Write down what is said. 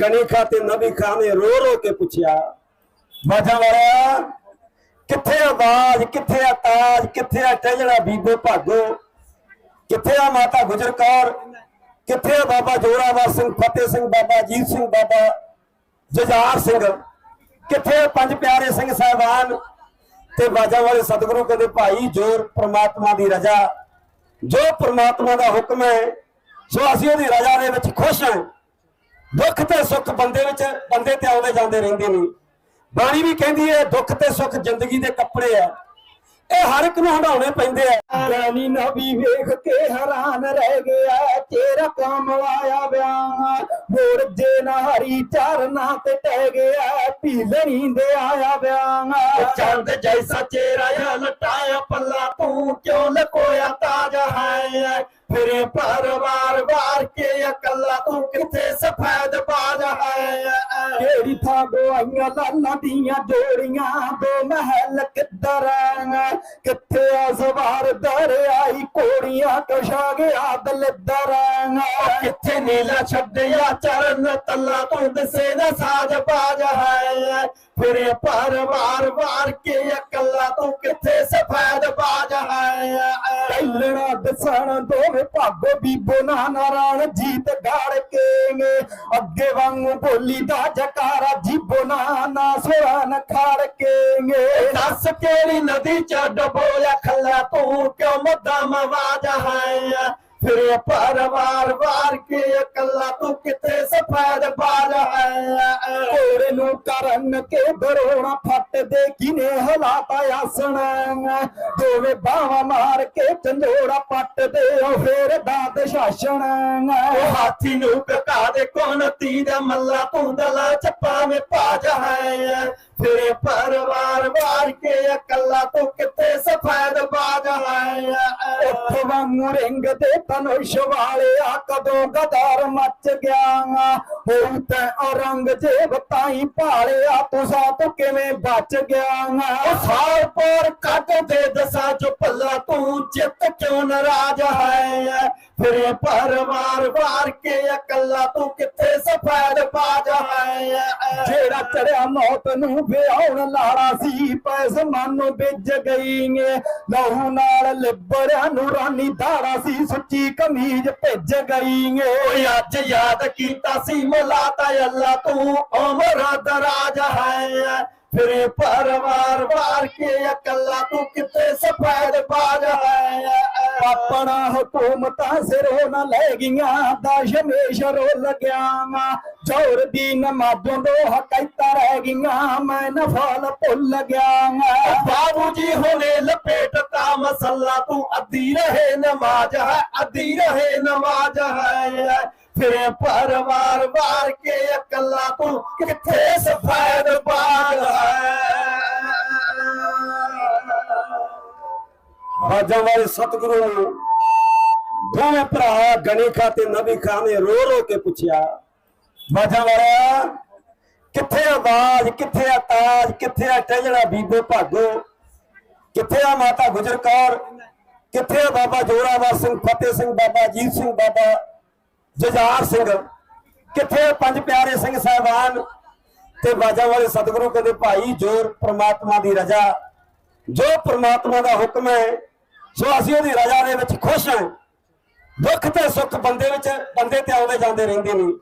ਗਣੀ ਖਾਂ ਤੇ ਨਬੀ ਖਾਨ ਨੇ ਰੋ ਰੋ ਕੇ ਪੁੱਛਿਆ। ਬਾਜਾਂ ਵਾਲਾ ਕਿੱਥੇ ਆ ਬਾਜ ਕਿੱਥੇ ਆ ਤਾਜ, ਕਿੱਥੇ ਆ ਟਹਿਲਣਾ ਬੀਬੋ ਭਾਗੋ? ਕਿੱਥੇ ਆ ਮਾਤਾ ਗੁਜਰ ਕੌਰ? ਕਿੱਥੇ ਆ ਬਾਬਾ ਜੋਰਾਵਰ ਸਿੰਘ, ਫਤਿਹ ਸਿੰਘ, ਬਾਬਾ ਅਜੀਤ ਸਿੰਘ, ਬਾਬਾ ਜਜਾਰ ਸਿੰਘ? ਕਿੱਥੇ ਆ ਪੰਜ ਪਿਆਰੇ ਸਿੰਘ ਸਾਹਿਬਾਨ? ਤੇ ਬਾਜਾਂ ਵਾਲੇ ਸਤਿਗੁਰੂ ਕਹਿੰਦੇ, ਭਾਈ ਜੋਰ ਪ੍ਰਮਾਤਮਾ ਦੀ ਰਜ਼ਾ, ਜੋ ਪ੍ਰਮਾਤਮਾ ਦਾ ਹੁਕਮ ਹੈ, ਸੋ ਅਸੀਂ ਉਹਦੀ ਰਜ਼ਾ ਦੇ ਵਿੱਚ ਖੁਸ਼ ਹਾਂ। ਦੁੱਖ ਤੇ ਸੁੱਖ ਬੰਦੇ ਵਿੱਚ ਬੰਦੇ ਤੇ ਆਉਂਦੇ ਜਾਂਦੇ ਰਹਿੰਦੇ ਨੇ। ਬਾਣੀ ਵੀ ਕਹਿੰਦੀ ਹੈ ਦੁੱਖ ਤੇ ਸੁੱਖ ਜ਼ਿੰਦਗੀ ਦੇ ਕੱਪੜੇ ਆ। ਇਹ ਹਰ ਇੱਕ ਨੂੰ ਹੰਡਾਉਣੇ ਪੈਂਦੇ ਆ। ਰਾਣੀ ਨਬੀ ਵੇਖ ਕੇ ਹੈਰਾਨ ਰਹਿ ਗਿਆ ਤੇਰਾ ਕੰਮ ਆਇਆ ਵਿਆਹ। ਮੋਰ ਜੇ ਨਾਰੀ ਚਰਨਾ ਤੇ ਟਹਿ ਗਿਆ ਪੀਲਣੀ ਦੇ ਆਇਆ ਵਿਆਹ। ਚੰਦ ਜੈਸਾ ਚਿਹਰਾ ਆ ਲਟਾਇਆ ਪੱਲਾ ਤੂੰ ਕਿਉਂ ਲਕੋਇਆ ਤਾਜ ਹੈ? ਫਿਰੇ ਇਕੱਲਾ ਤੂੰ ਕਿੱਥੇ ਸਫੈਦ ਬਾਜ ਹੈ? ਕਿਹੜੀ ਥਾਂ ਗਵਾਈਆਂ ਲਾਲਾਂ ਦੀਆਂ ਜੋੜੀਆਂ? ਦੋ ਮਹਿਲ ਕਿੱਧਰ? ਕਿੱਥੇ ਆ ਸਵਾਰ ਦਰਿਆਈ ਕੋੜੀਆਂ ਕਸ਼ਾ ਗਿਆ ਦਲਦਰ ਕਿੱਥੇ ਨੀਲਾ ਛੱਡਿਆ ਚਰਨ ਤੱਲਾ ਤੂੰ ਦਿਸੇ ਨਾ ਸਾਜ ਬਾਜ ਹੈ? ਫਿਰੇ ਪਰਵਾਰ ਵਾਰ ਕੇ ਇਕੱਲਾ ਤੂੰ ਕਿੱਥੇ ਸਫੈਦ ਬਾਜ ਹੈ? ਕੈਲਣਾ ਦਸਣ ਦੋਵੇਂ ਭਾਗੋ ਬੀਬੋ ਨਾ ਨਾਰਾਇਣ ਜੀਤ ਗਾੜ ਕੇ ਅੱਗੇ ਵਾਂਗੂ ਬੋਲੀ ਦਾ ਜਕਾਰਾ ਜੀਬੋ ਨਾ ਨਾ ਸੋਹਣ ਨਖਾੜ ਕੇ ਦੱਸ ਕਿਹੜੀ ਨਦੀ ਚ ਡਬੋਇਆ ਖੱਲਾ ਤੂੰ ਕਿਉਂ ਮਦਮ ਆਵਾਜ਼ ਹੈ ਫਿਰੇ ਪਰਵਾਰ ਵਾਰ ਕੇ ਇਕੱਲਾ ਤੂੰ ਕਿੱਥੇ ਸਫੈਦ ਬਾਜ ਹੈ? ਘੋੜੇ ਨੂੰ ਕਰਨ ਕੇ ਬਰੋਣਾ ਫੱਟ ਦੇ ਕਿਨੇ ਹਲਾਤਾ ਆਸਣ? ਦੋਵੇਂ ਬਾਹਾਂ ਮਾਰ ਕੇ ਚੰਦੋੜਾ ਪੱਟ ਦੇ ਉਹ ਫੇਰ ਦਾਤ ਸ਼ਾਸਨ ਉਹ ਹਾਥੀ ਨੂੰ ਕਕਾ ਦੇ ਕੋਨ ਤੀ ਦਾ ਮੱਲਾ ਤੂੰ ਦਲਾ ਚੱਪਾ ਮੇ ਭਾਜ ਹੈ। ਫਿਰੇ ਪਰਵਾਰ ਵਾਰ ਕੇ ਇਕੱਲਾ ਤੂੰ ਕਿੱਥੇ ਸਫੈਦ ਬਾਜ ਵਾਂਗੂ ਰਿੰਗ ਦੇ ਤਨੁਸ਼ ਵਾਲਿਆ ਕਦੋਂ ਗਦਾਰ ਮੱਚ ਗਿਆ ਹੁਣ ਤੈ ਔਰੰਗ ਤਾਈ ਭਾਲਿਆ ਤੂੰ ਸਾਤ ਕਿਵੇਂ ਬਚ ਗਿਆ ਉਹ ਸਾਲ ਪਰ ਕੱਟ ਦੇ ਦਸਾ ਜੋ ਪੱਲਾ ਤੂੰ ਚਿੱਤ ਕਿਉਂ ਨਾਰਾਜ਼ ਹੈ? ਫਿਰੇ ਪਰਵਾਰ ਵਾਰ ਕੇ ਇਕੱਲਾ, ਤੂੰ ਕਿੱਥੇ ਸਫੈਦ ਬਾਜ ਜਿਹੜਾ ਚੜਿਆ ਮੌਤ ਨੂੰ ਵਿਆਉਣ ਲਾੜਾ ਸੀ, ਪੈਸ ਮਨ ਨੂੰ ਵਿੱਜ ਗਈਏ ਲਹੂ ਨਾਲ ਲਿਬੜਿਆ ਨੂੰ ਰਾਨੀ ਸੀ, ਸੁੱਚੀ ਕਮੀਜ਼ ਭਿੱਜ ਗਈਏ ਓਏ ਅੱਜ ਯਾਦ ਕੀਤਾ ਸੀ ਮਲਾ ਮਲਾਤਾ ਅੱਲਾ, ਤੂੰ ਉਮਰ ਦਰਾਜ ਹੈ। ਫਿਰੇ ਪਰਵਾਰ ਵਾਰ ਕੇ ਇਕੱਲਾ, ਤੂੰ ਕਿਤੇ ਸਫੈਦ ਬਾਜ ਹੈ ਆਪਣਾ ਹਕੂਮਤਾਂ ਸਿਰੋਂ ਨਾ ਲੈ ਗਈਆਂ ਦਸ਼ਮੇਸ਼ ਰੋ ਲੱਗਿਆ ਜੋਰ ਦੀ ਨਮਾਜ਼ੋਂ ਦੋ ਹਕਾਇਤਾਂ ਰਹਿ ਗਈਆਂ, ਮੈਂ ਨਫਲ ਭੁੱਲ ਗਿਆ ਬਾਬੂ ਜੀ ਹੁਣੇ ਲਪੇਟਤਾ ਮਸੱਲਾ, ਤੂੰ ਅੱਧੀ ਰਹੇ ਨਮਾਜ਼ ਹੈ, ਅੱਧੀ ਰਹੇ ਨਮਾਜ਼ ਹੈ। ਫਿਰ ਪਰਵਾਰ ਵਾਰ ਕੇ ਇਕੱਲਾ, ਤੂੰ ਕਿੱਥੇ ਸਫੈਦ ਹੈ ਵਾਲੇ ਸਤਿਗੁਰੂ ਨੂੰ ਦੋਵੇਂ ਭਰਾ ਗਣੀ ਖਾਂ ਤੇ ਨਬੀ ਖਾਨ ਨੇ ਰੋ ਰੋ ਕੇ ਪੁੱਛਿਆ। ਬਾਜਾਂ ਵਾਲਾ, ਕਿੱਥੇ ਆਵਾਜ਼, ਕਿੱਥੇ ਆ ਤਾਜ, ਕਿੱਥੇ ਆ ਟਹਿਲਣਾ ਬੀਬੋ ਭਾਗੋ? ਕਿੱਥੇ ਆ ਮਾਤਾ ਗੁਜਰ ਕੌਰ? ਕਿੱਥੇ ਆ ਬਾਬਾ ਜੋਰਾਵਰ ਸਿੰਘ, ਫਤਿਹ ਸਿੰਘ, ਬਾਬਾ ਅਜੀਤ ਸਿੰਘ, ਬਾਬਾ ਜਜਾਰ ਸਿੰਘ? ਕਿੱਥੇ ਪੰਜ ਪਿਆਰੇ ਸਿੰਘ ਸਾਹਿਬਾਨ? ਤੇ ਬਾਜਾਂ ਵਾਲੇ ਸਤਿਗੁਰੂ ਕਹਿੰਦੇ, ਭਾਈ ਜੋਰ ਪ੍ਰਮਾਤਮਾ ਦੀ ਰਜ਼ਾ, ਜੋ ਪ੍ਰਮਾਤਮਾ ਦਾ ਹੁਕਮ ਹੈ ਸੋ ਅਸੀਂ ਉਹਦੀ ਰਜ਼ਾ ਦੇ ਵਿੱਚ ਖੁਸ਼ ਹਾਂ। ਦੁੱਖ ਤੇ ਸੁੱਖ ਬੰਦੇ ਵਿੱਚ, ਬੰਦੇ ਤੇ ਆਉਂਦੇ ਜਾਂਦੇ ਰਹਿੰਦੇ ਨੇ।